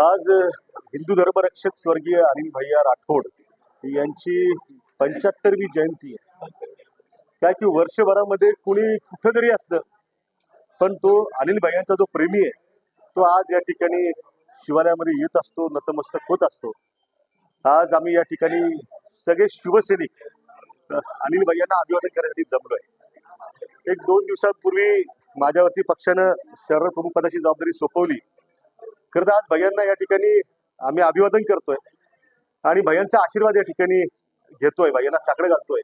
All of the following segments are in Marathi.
आज हिंदू धर्मरक्षक स्वर्गीय अनिल भैया राठोड यांची पंच्याहत्तरवी जयंती आहे. काय की वर्षभरामध्ये कुणी कुठं जरी असलं पण तो अनिल भैयांचा जो प्रेमी आहे तो आज या ठिकाणी शिवालयामध्ये येत असतो नतमस्तक होत असतो. आज आम्ही या ठिकाणी सगळे शिवसैनिक अनिल भैयांना अभिवादन करण्यासाठी जमलोय. एक दोन दिवसांपूर्वी माझ्यावरती पक्षानं शहर प्रमुख पदाची जबाबदारी सोपवली. खरं तर आज भैयांना या ठिकाणी आम्ही अभिवादन करतोय आणि भैयांचा आशीर्वाद या ठिकाणी घेतोय भैयांना साकडं घालतोय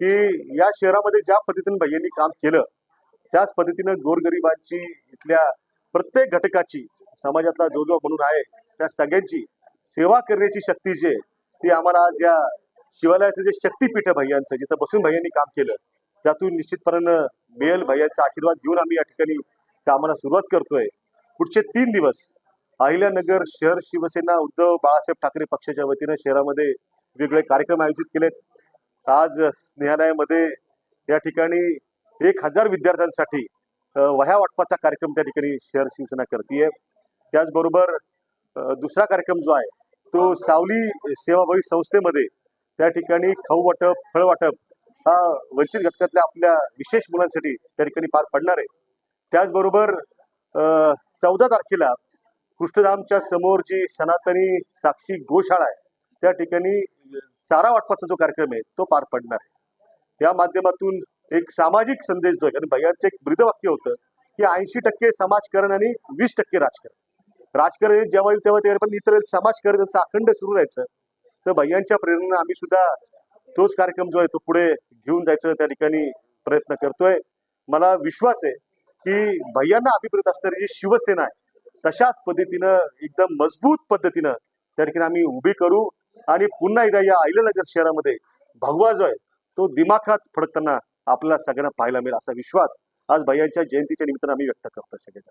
की या शहरामध्ये ज्या पद्धतीनं भैयांनी काम केलं त्याच पद्धतीनं गोरगरिबांची इथल्या प्रत्येक घटकाची समाजातला जो जो म्हणून आहे त्या सगळ्यांची सेवा करण्याची शक्ती जी आहे ती आम्हाला आज या शिवालयाचं जे शक्तीपीठ आहे भैयांचं जिथं बसून भैयांनी काम केलं त्यातून निश्चितपणे मिळेल भैयांचा आशीर्वाद घेऊन आम्ही या ठिकाणी कामाला सुरुवात करतोय. पुढचे तीन दिवस अहिल्यानगर शहर शिवसेना उद्धव बाळासाहेब ठाकरे पक्षाच्या वतीनं शहरामध्ये वेगवेगळे कार्यक्रम आयोजित केलेत. आज स्नेहालयामध्ये या ठिकाणी एक हजार विद्यार्थ्यांसाठी वह्या वाटपाचा कार्यक्रम त्या ठिकाणी शहर शिवसेना करते त्याचबरोबर दुसरा कार्यक्रम जो आहे तो सावली सेवाभावी संस्थेमध्ये त्या ठिकाणी खाऊ वाटप फळ वाटप हा वंचित घटकातल्या आपल्या विशेष मुलांसाठी त्या ठिकाणी पार पडणार आहे. त्याचबरोबर चौदा तारखेला कृष्णधामच्या समोर जी सनातनी साक्षी गोशाळा आहे. त्या ठिकाणी चारा वाटपाचा जो कार्यक्रम आहे तो पार पडणार आहे. या माध्यमातून एक सामाजिक संदेश जो आहे कारण भैयाचं एक ब्रीदवाक्य होतं की ऐंशी टक्के समाजकारण आणि वीस टक्के राजकारण. राजकारण जेव्हा येईल तेव्हा ते पण इतर समाजकारण त्यांचं अखंड सुरू राहायचं. तर भैयांच्या प्रेरणेनं आम्ही सुद्धा तोच कार्यक्रम जो आहे तो पुढे घेऊन जायचं त्या ठिकाणी प्रयत्न करतोय. मला विश्वास आहे की भैयांना अभिप्रेत असणारी जी शिवसेना आहे तशाच पद्धतीनं एकदम मजबूत पद्धतीनं त्या ठिकाणी आम्ही उभी करू. आणि पुन्हा एकदा या अहिल्यानगर शहरामध्ये भगवा जो आहे तो दिमाखात फडकताना आपल्याला सगळ्यांना पाहायला मिळेल असा विश्वास आज भैयांच्या जयंतीच्या निमित्तानं आम्ही व्यक्त करतो सगळेजण.